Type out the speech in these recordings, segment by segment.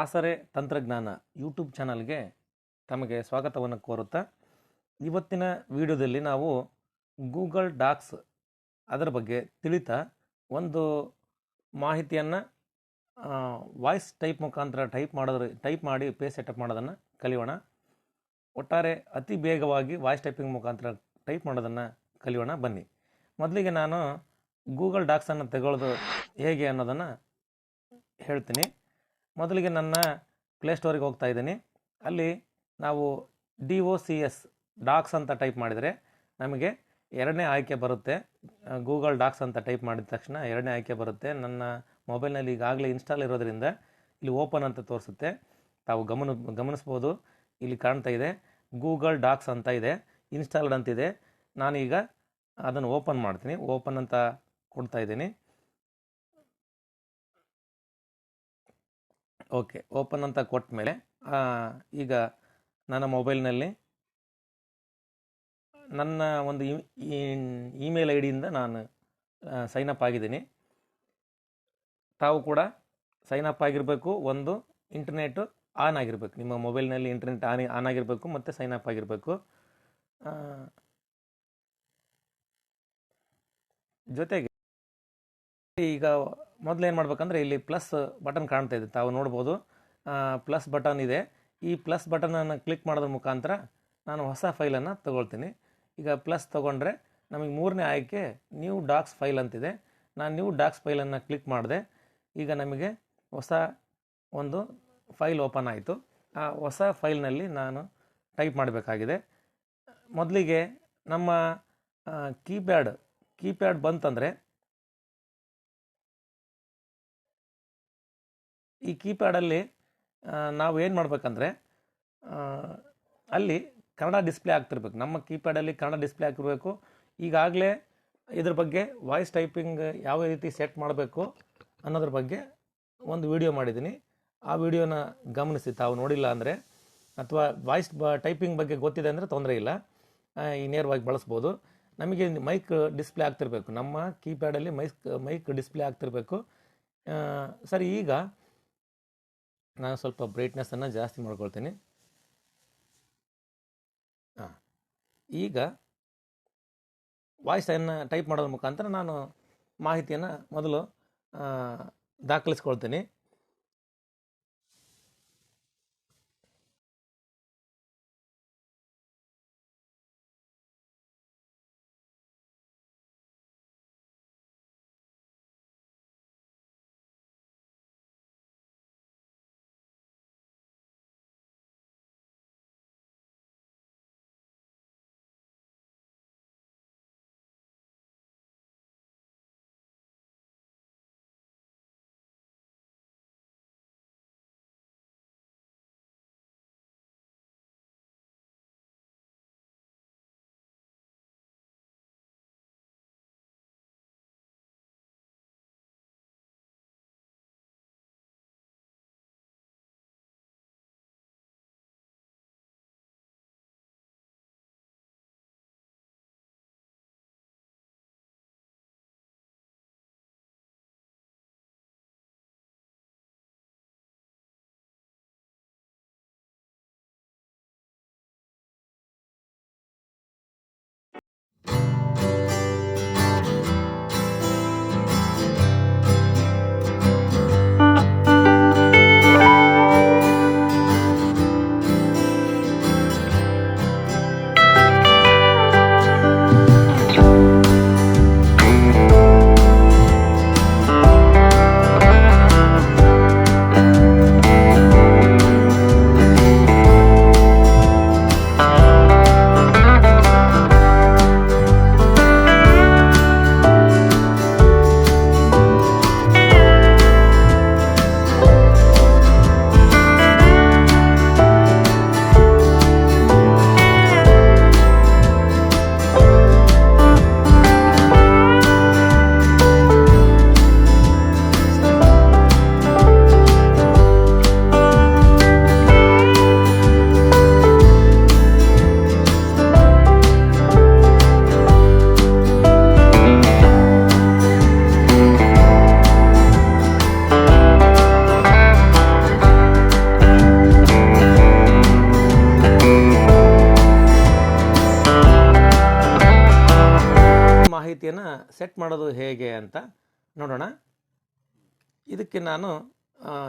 ಆಸರೆ ತಂತ್ರಜ್ಞಾನ ಯೂಟ್ಯೂಬ್ ಚಾನಲ್ಗೆ ತಮಗೆ ಸ್ವಾಗತವನ್ನು ಕೋರುತ್ತಾ, ಇವತ್ತಿನ ವಿಡಿಯೋದಲ್ಲಿ ನಾವು ಗೂಗಲ್ ಡಾಕ್ಸ್ ಅದರ ಬಗ್ಗೆ ತಿಳಿತಾ, ಒಂದು ಮಾಹಿತಿಯನ್ನು ವಾಯ್ಸ್ ಟೈಪ್ ಮುಖಾಂತರ ಟೈಪ್ ಮಾಡೋದ್ರ, ಟೈಪ್ ಮಾಡಿ ಪೇ ಸೆಟಪ್ ಮಾಡೋದನ್ನು ಕಲಿಯೋಣ. ಒಟ್ಟಾರೆ ಅತಿ ಬೇಗವಾಗಿ ವಾಯ್ಸ್ ಟೈಪಿಂಗ್ ಮುಖಾಂತರ ಟೈಪ್ ಮಾಡೋದನ್ನು ಕಲಿಯೋಣ. ಬನ್ನಿ. ಮೊದಲಿಗೆ ನಾನು ಗೂಗಲ್ ಡಾಕ್ಸನ್ನು ತಗೊಳ್ಳೋದು ಹೇಗೆ ಅನ್ನೋದನ್ನು ಹೇಳ್ತೀನಿ. ಮೊದಲಿಗೆ ನನ್ನ ಪ್ಲೇಸ್ಟೋರಿಗೆ ಹೋಗ್ತಾ ಇದ್ದೀನಿ. ಅಲ್ಲಿ ನಾವು D O C S docs ಅಂತ ಟೈಪ್ ಮಾಡಿದರೆ ನಮಗೆ ಎರಡನೇ ಆಯ್ಕೆ ಬರುತ್ತೆ. ಗೂಗಲ್ ಡಾಕ್ಸ್ ಅಂತ ಟೈಪ್ ಮಾಡಿದ ತಕ್ಷಣ ಎರಡನೇ ಆಯ್ಕೆ ಬರುತ್ತೆ. ನನ್ನ ಮೊಬೈಲ್ನಲ್ಲಿ ಈಗಾಗಲೇ ಇನ್ಸ್ಟಾಲ್ ಇರೋದ್ರಿಂದ ಇಲ್ಲಿ ಓಪನ್ ಅಂತ ತೋರಿಸುತ್ತೆ. ತಾವು ಗಮನ, ಗಮನಿಸ್ಬೋದು. ಇಲ್ಲಿ ಕಾಣ್ತಾ ಇದೆ. ಗೂಗಲ್ ಡಾಕ್ಸ್ ಅಂತ ಇದೆ. ಇನ್ಸ್ಟಾಲ್ಡ್ ಅಂತಿದೆ. ನಾನೀಗ ಅದನ್ನು ಓಪನ್ ಮಾಡ್ತೀನಿ. ಓಪನ್ ಅಂತ ಕೊಡ್ತಾ ಇದ್ದೀನಿ. ಓಕೆ, ಓಪನ್ ಅಂತ ಕೊಟ್ಟ ಮೇಲೆ ಈಗ ನನ್ನ ಮೊಬೈಲ್ನಲ್ಲಿ ನನ್ನ ಒಂದು ಇಮೇಲ್ ಐ ಡಿಯಿಂದ ನಾನು ಸೈನ್ ಅಪ್ ಆಗಿದ್ದೀನಿ. ತಾವು ಕೂಡ ಸೈನ್ ಅಪ್ ಆಗಿರಬೇಕು, ಒಂದು ಇಂಟರ್ನೆಟ್ ಆನ್ ಆಗಿರಬೇಕು. ನಿಮ್ಮ ಮೊಬೈಲ್ನಲ್ಲಿ ಇಂಟರ್ನೆಟ್ ಆನ್ ಆನ್ ಆಗಿರಬೇಕು, ಮತ್ತು ಸೈನ್ ಅಪ್ ಆಗಿರಬೇಕು. ಜೊತೆಗೆ ಈಗ ಮೊದಲು ಏನು ಮಾಡ್ಬೇಕಂದ್ರೆ ಇಲ್ಲಿ ಪ್ಲಸ್ ಬಟನ್ ಕಾಣ್ತಾ ಇದೆ, ತಾವು ನೋಡ್ಬೋದು. ಪ್ಲಸ್ ಬಟನ್ ಇದೆ. ಈ ಪ್ಲಸ್ ಬಟನನ್ನು ಕ್ಲಿಕ್ ಮಾಡೋದ್ರ ಮುಖಾಂತರ ನಾನು ಹೊಸ ಫೈಲನ್ನು ತೊಗೊಳ್ತೀನಿ. ಈಗ ಪ್ಲಸ್ ತೊಗೊಂಡ್ರೆ ನಮಗೆ ಮೂರನೇ ಆಯ್ಕೆ ನ್ಯೂ ಡಾಕ್ಸ್ ಫೈಲ್ ಅಂತಿದೆ. ನಾನು ನ್ಯೂ ಡಾಕ್ಸ್ ಫೈಲನ್ನು ಕ್ಲಿಕ್ ಮಾಡಿದೆ. ಈಗ ನಮಗೆ ಹೊಸ ಒಂದು ಫೈಲ್ ಓಪನ್ ಆಯಿತು. ಆ ಹೊಸ ಫೈಲ್ನಲ್ಲಿ ನಾನು ಟೈಪ್ ಮಾಡಬೇಕಾಗಿದೆ. ಮೊದಲಿಗೆ ನಮ್ಮ ಕೀಪ್ಯಾಡ್ ಕೀಪ್ಯಾಡ್ ಬಂತಂದರೆ ಈ ಕೀಪ್ಯಾಡಲ್ಲಿ ನಾವು ಏನು ಮಾಡಬೇಕಂದ್ರೆ ಅಲ್ಲಿ ಕನ್ನಡ ಡಿಸ್ಪ್ಲೇ ಆಗ್ತಿರ್ಬೇಕು. ನಮ್ಮ ಕೀಪ್ಯಾಡಲ್ಲಿ ಕನ್ನಡ ಡಿಸ್ಪ್ಲೇ ಆಗಿರಬೇಕು ಈಗಾಗಲೇ ಇದ್ರ ಬಗ್ಗೆ ವಾಯ್ಸ್ ಟೈಪಿಂಗ್ ಯಾವ ರೀತಿ ಸೆಟ್ ಮಾಡಬೇಕು ಅನ್ನೋದ್ರ ಬಗ್ಗೆ ಒಂದು ವಿಡಿಯೋ ಮಾಡಿದ್ದೀನಿ. ಆ ವಿಡಿಯೋನ ಗಮನಿಸಿ. ತಾವು ನೋಡಿಲ್ಲ ಅಂದರೆ, ಅಥವಾ ವಾಯ್ಸ್ ಬ, ಟೈಪಿಂಗ್ ಬಗ್ಗೆ ಗೊತ್ತಿದೆ ಅಂದರೆ ತೊಂದರೆ ಇಲ್ಲ. ಈ ನೇರವಾಗಿ ಬಳಸ್ಬೋದು. ನಮಗೆ ಮೈಕ್ ಡಿಸ್ಪ್ಲೇ ಆಗ್ತಿರಬೇಕು. ನಮ್ಮ ಕೀಪ್ಯಾಡಲ್ಲಿ ಮೈಕ್ ಮೈಕ್ ಡಿಸ್ಪ್ಲೇ ಆಗ್ತಿರಬೇಕು. ಸರಿ, ಈಗ ನಾನು ಸ್ವಲ್ಪ ಬ್ರೈಟ್ನೆಸ್ಸನ್ನು ಜಾಸ್ತಿ ಮಾಡ್ಕೊಳ್ತೀನಿ. ಹಾಂ ಈಗ ವಾಯ್ಸ್ ಅನ್ನು ಟೈಪ್ ಮಾಡೋದ್ರ ಮುಖಾಂತರ ನಾನು ಮಾಹಿತಿಯನ್ನು ಮೊದಲು ದಾಖಲಿಸ್ಕೊಳ್ತೀನಿ. ಸೆಟ್ ಮಾಡೋದು ಹೇಗೆ ಅಂತ ನೋಡೋಣ. ಇದಕ್ಕೆ ನಾನು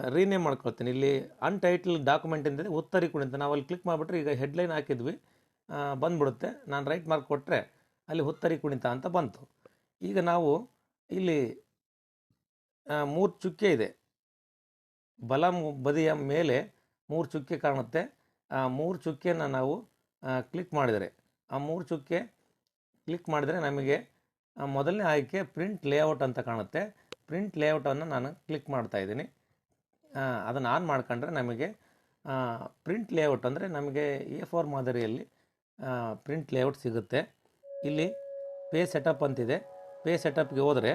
ರೀನೇಮ್ ಮಾಡ್ಕೊಳ್ತೀನಿ. ಇಲ್ಲಿ ಅನ್ಟೈಟಲ್ ಡಾಕ್ಯುಮೆಂಟ್ ಇಂದ ಉತ್ತರಿ ಅಂತ ನಾವು ಅಲ್ಲಿ ಕ್ಲಿಕ್ ಮಾಡಿಬಿಟ್ರೆ ಈಗ ಹೆಡ್ಲೈನ್ ಹಾಕಿದ್ವಿ. ಬಂದ್ಬಿಡುತ್ತೆ. ನಾನು ರೈಟ್ ಮಾರ್ಕ್ ಕೊಟ್ಟರೆ ಅಲ್ಲಿ ಹುತ್ತರಿ ಕುಣಿತ ಅಂತ ಬಂತು. ಈಗ ನಾವು ಇಲ್ಲಿ ಮೂರು ಚುಕ್ಕೆ ಇದೆ. ಬಲ ಬದಿಯ ಮೇಲೆ ಮೂರು ಚುಕ್ಕೆ ಕಾಣುತ್ತೆ. ಆ, ಮೂರು ಚುಕ್ಕೆನ ನಾವು ಕ್ಲಿಕ್ ಮಾಡಿದರೆ, ಆ ಮೂರು ಚುಕ್ಕೆ ಕ್ಲಿಕ್ ಮಾಡಿದರೆ ನಮಗೆ ಮೊದಲನೇ ಆಯ್ಕೆ ಪ್ರಿಂಟ್ ಲೇಔಟ್ ಅಂತ ಕಾಣುತ್ತೆ. ಪ್ರಿಂಟ್ ಲೇಔಟನ್ನು ನಾನು ಕ್ಲಿಕ್ ಮಾಡ್ತಾ ಇದ್ದೀನಿ. ಅದನ್ನು ಆನ್ ಮಾಡ್ಕೊಂಡ್ರೆ ನಮಗೆ ಪ್ರಿಂಟ್ ಲೇಔಟ್ ಅಂದರೆ ನಮಗೆ ಎ ಫೋರ್ ಮಾದರಿಯಲ್ಲಿ ಪ್ರಿಂಟ್ ಲೇಔಟ್ ಸಿಗುತ್ತೆ. ಇಲ್ಲಿ ಪೇ ಸೆಟಪ್ ಅಂತಿದೆ. ಪೇ ಸೆಟಪ್ಗೆ ಹೋದರೆ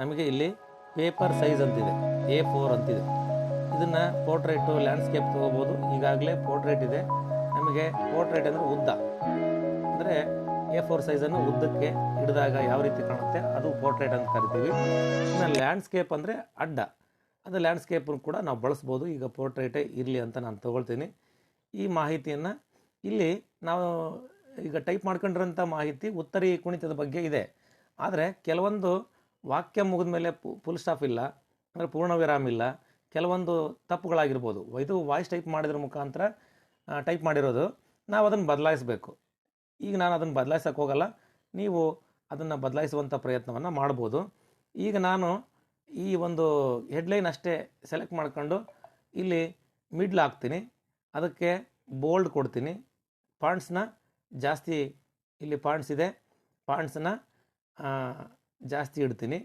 ನಮಗೆ ಇಲ್ಲಿ ಪೇಪರ್ ಸೈಜ್ ಅಂತಿದೆ. ಎ ಫೋರ್ ಅಂತಿದೆ. ಇದನ್ನು ಪೋರ್ಟ್ರೇಟು ಲ್ಯಾಂಡ್ಸ್ಕೇಪ್ ತೊಗೋಬೋದು. ಈಗಾಗಲೇ ಪೋರ್ಟ್ರೇಟ್ ಇದೆ. ನಮಗೆ ಪೋರ್ಟ್ರೇಟ್ ಅಂದರೆ ಉದ್ದ. ಅಂದರೆ ಎ ಫೋರ್ ಸೈಜನ್ನು ಉದ್ದಕ್ಕೆ ಹಿಡಿದಾಗ ಯಾವ ರೀತಿ ಕಾಣುತ್ತೆ ಅದು ಪೋರ್ಟ್ರೇಟ್ ಅಂತ ಕರಿತೀವಿ. ಇನ್ನು ಲ್ಯಾಂಡ್ಸ್ಕೇಪ್ ಅಂದರೆ ಅಡ್ಡ. ಅದು ಲ್ಯಾಂಡ್ಸ್ಕೇಪನ್ನು ಕೂಡ ನಾವು ಬಳಸ್ಬೋದು. ಈಗ ಪೋರ್ಟ್ರೇಟೇ ಇರಲಿ ಅಂತ ನಾನು ತೊಗೊಳ್ತೀನಿ. ಈ ಮಾಹಿತಿಯನ್ನು ಇಲ್ಲಿ ನಾವು ಈಗ ಟೈಪ್ ಮಾಡ್ಕೊಂಡಿರೋಂಥ ಮಾಹಿತಿ ಉತ್ತರಿ ಕುಣಿತದ ಬಗ್ಗೆ ಇದೆ. ಆದರೆ ಕೆಲವೊಂದು ವಾಕ್ಯ ಮುಗಿದ ಮೇಲೆ ಫುಲ್ ಸ್ಟಾಪ್ ಇಲ್ಲ. ಅಂದರೆ ಪೂರ್ಣ ವಿರಾಮ ಇಲ್ಲ. ಕೆಲವೊಂದು ತಪ್ಪುಗಳಾಗಿರ್ಬೋದು. ಇದು ವಾಯ್ಸ್ ಟೈಪ್ ಮಾಡಿದ್ರ ಮುಖಾಂತರ ಟೈಪ್ ಮಾಡಿರೋದು. ನಾವು ಅದನ್ನು ಬದಲಾಯಿಸಬೇಕು. ಈಗ ನಾನು ಅದನ್ನು ಬದಲಾಯಿಸೋಕ್ಕೋಗಲ್ಲ ನೀವು ಅದನ್ನು ಬದಲಾಯಿಸುವಂಥ ಪ್ರಯತ್ನವನ್ನು ಮಾಡ್ಬೋದು. ಈಗ ನಾನು ಈ ಒಂದು ಹೆಡ್ಲೈನ್ ಅಷ್ಟೇ ಸೆಲೆಕ್ಟ್ ಮಾಡ್ಕೊಂಡು ಇಲ್ಲಿ ಮಿಡ್ಲ್ ಹಾಕ್ತೀನಿ. ಅದಕ್ಕೆ ಬೋಲ್ಡ್ ಕೊಡ್ತೀನಿ. ಪಾಯಿಂಟ್ಸ್ನ ಜಾಸ್ತಿ ಇಲ್ಲಿ ಪಾಯಿಂಟ್ಸ್ ಇದೆ. ಪಾಯಿಂಟ್ಸನ್ನ ಜಾಸ್ತಿ ಇಡ್ತೀನಿ.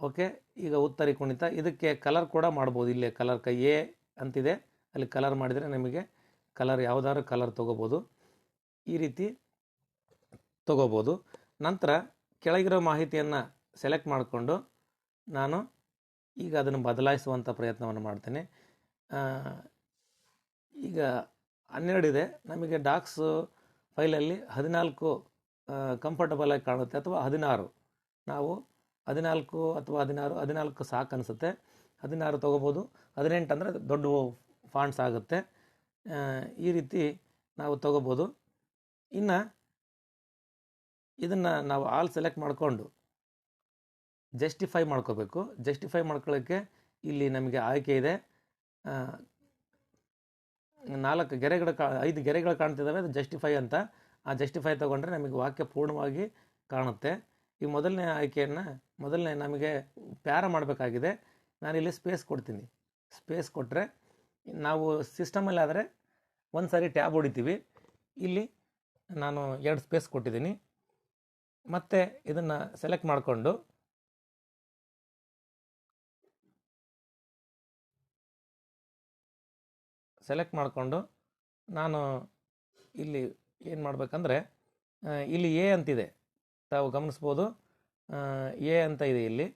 ಓಕೆ ಈಗ ಉತ್ತರಿ ಕುಣಿತ. ಇದಕ್ಕೆ ಕಲರ್ ಕೂಡ ಮಾಡ್ಬೋದು. ಇಲ್ಲಿ ಕಲರ್ ಕೈ ಎ ಅಂತಿದೆ. ಅಲ್ಲಿ ಕಲರ್ ಮಾಡಿದರೆ ನಿಮಗೆ ಕಲರ್ ಯಾವುದಾದ್ರು ಕಲರ್ ತೊಗೋಬೋದು. ಈ ರೀತಿ ತೊಗೋಬೋದು. ನಂತರ ಕೆಳಗಿರೋ ಮಾಹಿತಿಯನ್ನು ಸೆಲೆಕ್ಟ್ ಮಾಡಿಕೊಂಡು ನಾನು ಈಗ ಅದನ್ನು ಬದಲಾಯಿಸುವಂಥ ಪ್ರಯತ್ನವನ್ನು ಮಾಡ್ತೇನೆ. ಈಗ ಹನ್ನೆರಡಿದೆ ನಮಗೆ ಡಾಕ್ಸ್ ಫೈಲಲ್ಲಿ ಹದಿನಾಲ್ಕು ಕಂಫರ್ಟಬಲ್ ಆಗಿ ಕಾಣುತ್ತೆ ಅಥವಾ ಹದಿನಾರು. ನಾವು ಹದಿನಾಲ್ಕು ಅಥವಾ ಹದಿನಾರು, ಹದಿನಾಲ್ಕು ಸಾಕು ಅನಿಸುತ್ತೆ. ಹದಿನಾರು ತೊಗೋಬೋದು. ಹದಿನೆಂಟು ಅಂದರೆ ದೊಡ್ಡ ಫಾಂಟ್ಸ್ ಆಗುತ್ತೆ. ಈ ರೀತಿ ನಾವು ತೊಗೋಬೋದು. ಇನ್ನು ಇದನ್ನು ನಾವು ಆಲ್ ಸೆಲೆಕ್ಟ್ ಮಾಡಿಕೊಂಡು ಜಸ್ಟಿಫೈ ಮಾಡ್ಕೋಬೇಕು. ಜಸ್ಟಿಫೈ ಮಾಡ್ಕೊಳ್ಳೋಕ್ಕೆ ಇಲ್ಲಿ ನಮಗೆ ಆಯ್ಕೆ ಇದೆ. ನಾಲ್ಕು ಗೆರೆಗಳು ಕಾ, ಐದು ಗೆರೆಗಳು ಕಾಣ್ತಿದ್ದಾವೆ ಅದು ಜಸ್ಟಿಫೈ ಅಂತ. ಆ ಜಸ್ಟಿಫೈ ತೊಗೊಂಡ್ರೆ ನಮಗೆ ವಾಕ್ಯ ಪೂರ್ಣವಾಗಿ ಕಾಣುತ್ತೆ. ಈ ಮೊದಲನೇ ಆಯ್ಕೆಯನ್ನು, ಮೊದಲನೇ ನಮಗೆ ಪ್ಯಾರ ಮಾಡಬೇಕಾಗಿದೆ. ನಾನಿಲ್ಲಿ ಸ್ಪೇಸ್ ಕೊಡ್ತೀನಿ. ಸ್ಪೇಸ್ ಕೊಟ್ಟರೆ ನಾವು ಸಿಸ್ಟಮಲ್ಲಿ ಆದರೆ ಒಂದು ಸಾರಿ ಟ್ಯಾಬ್ ಹೊಡಿತೀವಿ. ಇಲ್ಲಿ ನಾನು ಎರಡು ಸ್ಪೇಸ್ ಕೊಟ್ಟಿದ್ದೀನಿ. ಮತ್ತು ಇದನ್ನು ಸೆಲೆಕ್ಟ್ ಮಾಡಿಕೊಂಡು ಸೆಲೆಕ್ಟ್ ಮಾಡಿಕೊಂಡು ನಾನು ಇಲ್ಲಿ ಏನು ಮಾಡಬೇಕಂದ್ರೆ ಇಲ್ಲಿ ಎ ಅಂತಿದೆ. ತಾವು ಗಮನಿಸ್ಬೋದು. ಎ ಅಂತ ಇದೆ ಇಲ್ಲಿ.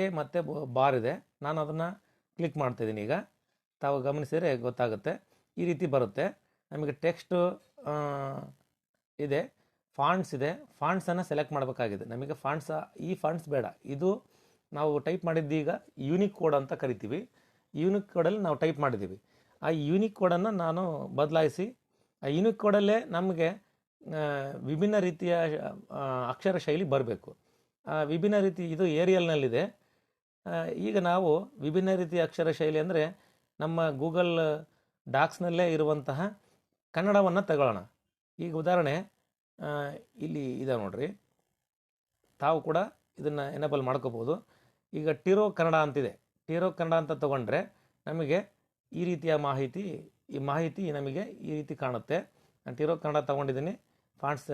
ಎ ಮತ್ತು ಬಾರ್ ಇದೆ. ನಾನು ಅದನ್ನು ಕ್ಲಿಕ್ ಮಾಡ್ತಿದ್ದೀನಿ ಈಗ. ತಾವು ಗಮನಿಸಿದರೆ ಗೊತ್ತಾಗುತ್ತೆ. ಈ ರೀತಿ ಬರುತ್ತೆ. ನಮಗೆ ಟೆಕ್ಸ್ಟು ಇದೆ. ಫಾಂಟ್ಸ್ ಇದೆ. ಫಾಂಡ್ಸನ್ನು ಸೆಲೆಕ್ಟ್ ಮಾಡಬೇಕಾಗಿದೆ. ನಮಗೆ ಫಾಂಡ್ಸ್ ಈ ಫಾಂಟ್ಸ್ ಬೇಡ. ಇದು ನಾವು ಟೈಪ್ ಮಾಡಿದ್ದೀಗ ಯೂನಿಕ್ ಕೋಡ್ ಅಂತ ಕರಿತೀವಿ. ಯೂನಿಕ್ ಕೋಡಲ್ಲಿ ನಾವು ಟೈಪ್ ಮಾಡಿದ್ದೀವಿ. ಆ ಯೂನಿಕ್ ಕೋಡನ್ನು ನಾನು ಬದಲಾಯಿಸಿ, ಆ ಯೂನಿಕ್ ಕೋಡಲ್ಲೇ ನಮಗೆ ವಿಭಿನ್ನ ರೀತಿಯ ಅಕ್ಷರ ಶೈಲಿ ಬರಬೇಕು. ವಿಭಿನ್ನ ರೀತಿ, ಇದು ಏರಿಯಲ್ನಲ್ಲಿದೆ ಈಗ ನಾವು ವಿಭಿನ್ನ ರೀತಿಯ ಅಕ್ಷರ ಶೈಲಿ ಅಂದರೆ ನಮ್ಮ ಗೂಗಲ್ ಡಾಕ್ಸ್ನಲ್ಲೇ ಇರುವಂತಹ ಕನ್ನಡವನ್ನು ತಗೊಳ್ಳೋಣ. ಈಗ ಉದಾಹರಣೆ ಇಲ್ಲಿ ಇದೆ ನೋಡ್ರಿ. ತಾವು ಕೂಡ ಇದನ್ನು ಎನೇಬಲ್ ಮಾಡ್ಕೋಬೋದು. ಈಗ ಟಿರೋ ಕನ್ನಡ ಅಂತಿದೆ. ಟಿರೋ ಕನ್ನಡ ಅಂತ ತಗೊಂಡ್ರೆ ನಮಗೆ ಈ ರೀತಿಯ ಮಾಹಿತಿ, ಈ ಮಾಹಿತಿ ನಮಗೆ ಈ ರೀತಿ ಕಾಣುತ್ತೆ. ನಾನು ಟಿರೋ ಕನ್ನಡ ತಗೊಂಡಿದ್ದೀನಿ. ಫಾಂಟ್ಸ್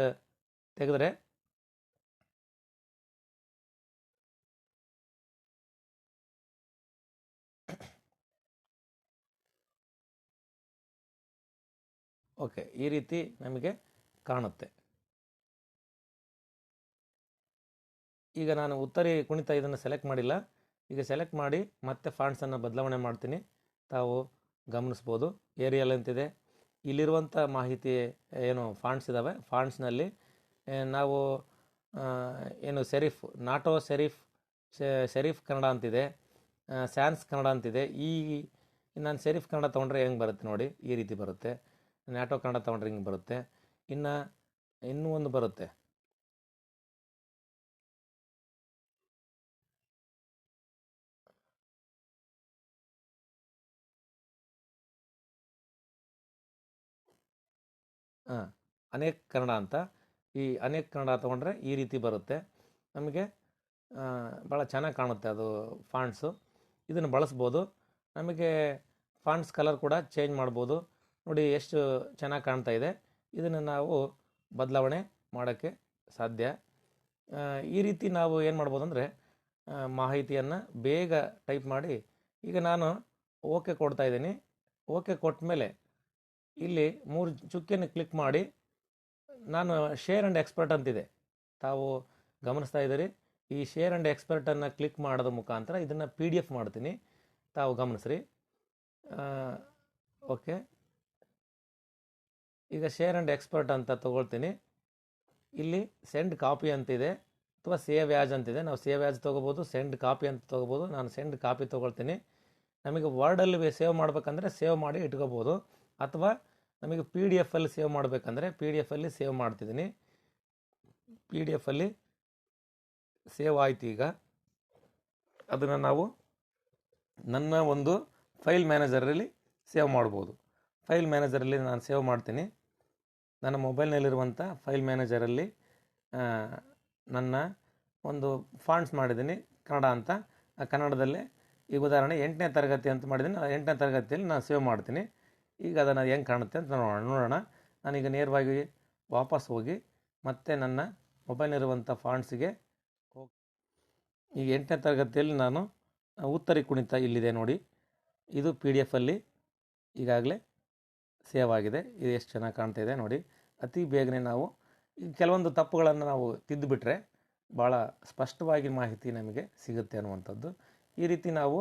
ತೆಗೆದ್ರೆ. ಓಕೆ, ಈ ರೀತಿ ನಮಗೆ ಕಾಣುತ್ತೆ. ಈಗ ನಾನು ಉತ್ತರಿ ಕುಣಿತ ಇದನ್ನು ಸೆಲೆಕ್ಟ್ ಮಾಡಿಲ್ಲ. ಈಗ ಸೆಲೆಕ್ಟ್ ಮಾಡಿ ಮತ್ತೆ ಫಾಂಟ್ಸನ್ನು ಬದಲಾವಣೆ ಮಾಡ್ತೀನಿ. ತಾವು ಗಮನಿಸ್ಬೋದು. ಏರಿಯಲ್ ಅಂತಿದೆ. ಇಲ್ಲಿರುವಂಥ ಮಾಹಿತಿ, ಏನು ಫಾಂಟ್ಸ್ ಇದ್ದಾವೆ ಫಾಂಟ್ಸ್ನಲ್ಲಿ ನಾವು ಏನು serif Noto serif serif Kannada ಅಂತಿದೆ. ಸ್ಯಾನ್ಸ್ ಕನ್ನಡ ಅಂತಿದೆ. ಈ, ನಾನು ಸೆರಿಫ್ ಕನ್ನಡ ತೊಗೊಂಡ್ರೆ ಹೆಂಗೆ ಬರುತ್ತೆ ನೋಡಿ. ಈ ರೀತಿ ಬರುತ್ತೆ. ನ್ಯಾಟೋ ಕನ್ನಡ ತೊಗೊಂಡ್ರೆ ಹಿಂಗೆ ಬರುತ್ತೆ. ಇನ್ನು, ಇನ್ನೂ ಒಂದು ಬರುತ್ತೆ. ಅನೇಕ ಕನ್ನಡ ಅಂತ. ಈ ಅನೇಕ ಕನ್ನಡ ತೊಗೊಂಡ್ರೆ ಈ ರೀತಿ ಬರುತ್ತೆ. ನಮಗೆ ಭಾಳ ಚೆನ್ನಾಗಿ ಕಾಣುತ್ತೆ ಅದು ಫಾಂಟ್ಸು ಇದನ್ನು ಬಳಸ್ಬೋದು. ನಮಗೆ ಫಾಂಟ್ಸ್ ಕಲರ್ ಕೂಡ ಚೇಂಜ್ ಮಾಡ್ಬೋದು. ನೋಡಿ ಎಷ್ಟು ಚೆನ್ನಾಗಿ ಕಾಣ್ತಾ ಇದೆ. ಇದನ್ನು ನಾವು ಬದಲಾವಣೆ ಮಾಡೋಕ್ಕೆ ಸಾಧ್ಯ. ಈ ರೀತಿ ನಾವು ಏನು ಮಾಡ್ಬೋದು ಅಂದರೆ ಮಾಹಿತಿಯನ್ನು ಬೇಗ ಟೈಪ್ ಮಾಡಿ, ಈಗ ನಾನು ಓಕೆ ಕೊಡ್ತಾ ಇದ್ದೀನಿ. ಓಕೆ ಕೊಟ್ಟ ಮೇಲೆ ಇಲ್ಲಿ ಮೂರು ಚುಕ್ಕಿಯನ್ನು ಕ್ಲಿಕ್ ಮಾಡಿ. ನಾನು ಶೇರ್ ಆ್ಯಂಡ್ ಎಕ್ಸ್ಪರ್ಟ್ ಅಂತಿದೆ. ತಾವು ಗಮನಿಸ್ತಾ ಇದ್ದೀರಿ. ಈ ಶೇರ್ ಆ್ಯಂಡ್ ಎಕ್ಸ್ಪರ್ಟನ್ನು ಕ್ಲಿಕ್ ಮಾಡೋದ ಮುಖಾಂತರ ಇದನ್ನು ಪಿ ಡಿ ಎಫ್ ಮಾಡ್ತೀನಿ. ತಾವು ಗಮನಿಸ್ರಿ. ಓಕೆ ಈಗ ಶೇರ್ ಆ್ಯಂಡ್ ಎಕ್ಸ್ಪರ್ಟ್ ಅಂತ ತೊಗೊಳ್ತೀನಿ. ಇಲ್ಲಿ ಸೆಂಡ್ ಕಾಪಿ ಅಂತಿದೆ. ಅಥವಾ ಸೇವ್ ಯಾಜ್ ಅಂತಿದೆ. ನಾವು ಸೇವ್ ಯಾಜ್ ತೊಗೋಬೋದು ಸೆಂಡ್ ಕಾಪಿ ಅಂತ ತೊಗೋಬೋದು. ನಾನು ಸೆಂಡ್ ಕಾಪಿ ತೊಗೊಳ್ತೀನಿ. ನಮಗೆ ವರ್ಡಲ್ಲಿ ಸೇವ್ ಮಾಡಬೇಕಂದ್ರೆ ಸೇವ್ ಮಾಡಿ ಇಟ್ಕೋಬೋದು. ಅಥವಾ ನಮಗೆ ಪಿ ಡಿ ಎಫಲ್ಲಿ ಸೇವ್ ಮಾಡಬೇಕಂದ್ರೆ ಪಿ ಡಿ ಎಫಲ್ಲಿ ಸೇವ್ ಮಾಡ್ತಿದ್ದೀನಿ. ಪಿ ಡಿ ಎಫಲ್ಲಿ ಸೇವ್ ಆಯ್ತು ಈಗ. ಅದನ್ನು ನಾವು ನನ್ನ ಒಂದು ಫೈಲ್ ಮ್ಯಾನೇಜರಲ್ಲಿ ಸೇವ್ ಮಾಡ್ಬೋದು. ಫೈಲ್ ಮ್ಯಾನೇಜರಲ್ಲಿ ನಾನು ಸೇವ್ ಮಾಡ್ತೀನಿ. ನನ್ನ ಮೊಬೈಲ್ನಲ್ಲಿರುವಂಥ ಫೈಲ್ ಮ್ಯಾನೇಜರಲ್ಲಿ ನನ್ನ ಒಂದು ಫಾಂಡ್ಸ್ ಮಾಡಿದ್ದೀನಿ, ಕನ್ನಡ ಅಂತ. ಆ, ಕನ್ನಡದಲ್ಲೇ ಈಗ ಉದಾಹರಣೆ ಎಂಟನೇ ತರಗತಿ ಅಂತ ಮಾಡಿದ್ದೀನಿ. ಎಂಟನೇ ತರಗತಿಯಲ್ಲಿ ನಾನು ಸೇವ್ ಮಾಡ್ತೀನಿ. ಈಗ ಅದನ್ನು ಹೆಂಗೆ ಕಾಣುತ್ತೆ ಅಂತ ನೋಡೋಣ. ನೋಡೋಣ. ನಾನೀಗ ನೇರವಾಗಿ ವಾಪಸ್ ಹೋಗಿ ಮತ್ತೆ ನನ್ನ ಮೊಬೈಲ್ನಿರುವಂಥ ಫಾಂಡ್ಸಿಗೆ ಹೋಗಿ ಈಗ ಎಂಟನೇ ತರಗತಿಯಲ್ಲಿ ನಾನು ಉತ್ತರಿ ಕುಣಿತ ಇಲ್ಲಿದೆ ನೋಡಿ. ಇದು ಪಿ ಡಿ ಎಫಲ್ಲಿ ಈಗಾಗಲೇ ಸೇವ್ ಆಗಿದೆ. ಇದು ಎಷ್ಟು ಚೆನ್ನಾಗಿ ಕಾಣ್ತಾ ಇದೆ ನೋಡಿ. ಅತಿ ಬೇಗನೆ ನಾವು ಈ ಕೆಲವೊಂದು ತಪ್ಪುಗಳನ್ನು ನಾವು ತಿದ್ದುಬಿಟ್ರೆ ಭಾಳ ಸ್ಪಷ್ಟವಾಗಿ ಮಾಹಿತಿ ನಮಗೆ ಸಿಗುತ್ತೆ ಅನ್ನುವಂಥದ್ದು. ಈ ರೀತಿ ನಾವು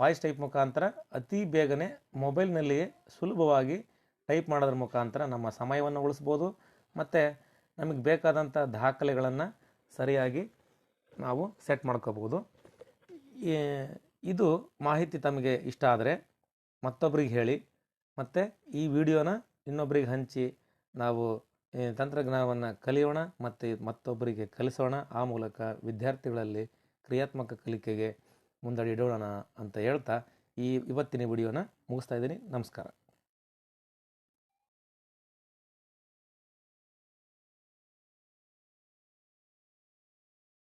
ವಾಯ್ಸ್ ಟೈಪ್ ಮುಖಾಂತರ ಅತಿ ಬೇಗನೆ ಮೊಬೈಲ್ನಲ್ಲಿಯೇ ಸುಲಭವಾಗಿ ಟೈಪ್ ಮಾಡೋದ್ರ ಮುಖಾಂತರ ನಮ್ಮ ಸಮಯವನ್ನು ಉಳಿಸ್ಬೋದು. ಮತ್ತು ನಮಗೆ ಬೇಕಾದಂಥ ದಾಖಲೆಗಳನ್ನು ಸರಿಯಾಗಿ ನಾವು ಸೆಟ್ ಮಾಡ್ಕೋಬೋದು ಇದು ಮಾಹಿತಿ ತಮಗೆ ಇಷ್ಟ ಆದರೆ ಮತ್ತೊಬ್ರಿಗೆ ಹೇಳಿ. ಮತ್ತು ಈ ವಿಡಿಯೋನ ಇನ್ನೊಬ್ರಿಗೆ ಹಂಚಿ ನಾವು ತಂತ್ರಜ್ಞಾನವನ್ನು ಕಲಿಯೋಣ, ಮತ್ತು ಮತ್ತೊಬ್ಬರಿಗೆ ಕಲಿಸೋಣ. ಆ ಮೂಲಕ ವಿದ್ಯಾರ್ಥಿಗಳಲ್ಲಿ ಕ್ರಿಯಾತ್ಮಕ ಕಲಿಕೆಗೆ ಮುಂದಡಿ ಇಡೋಣ ಅಂತ ಹೇಳ್ತಾ ಈ ಇವತ್ತಿನ ವಿಡಿಯೋನ ಮುಗಿಸ್ತಾ ಇದ್ದೀನಿ. ನಮಸ್ಕಾರ.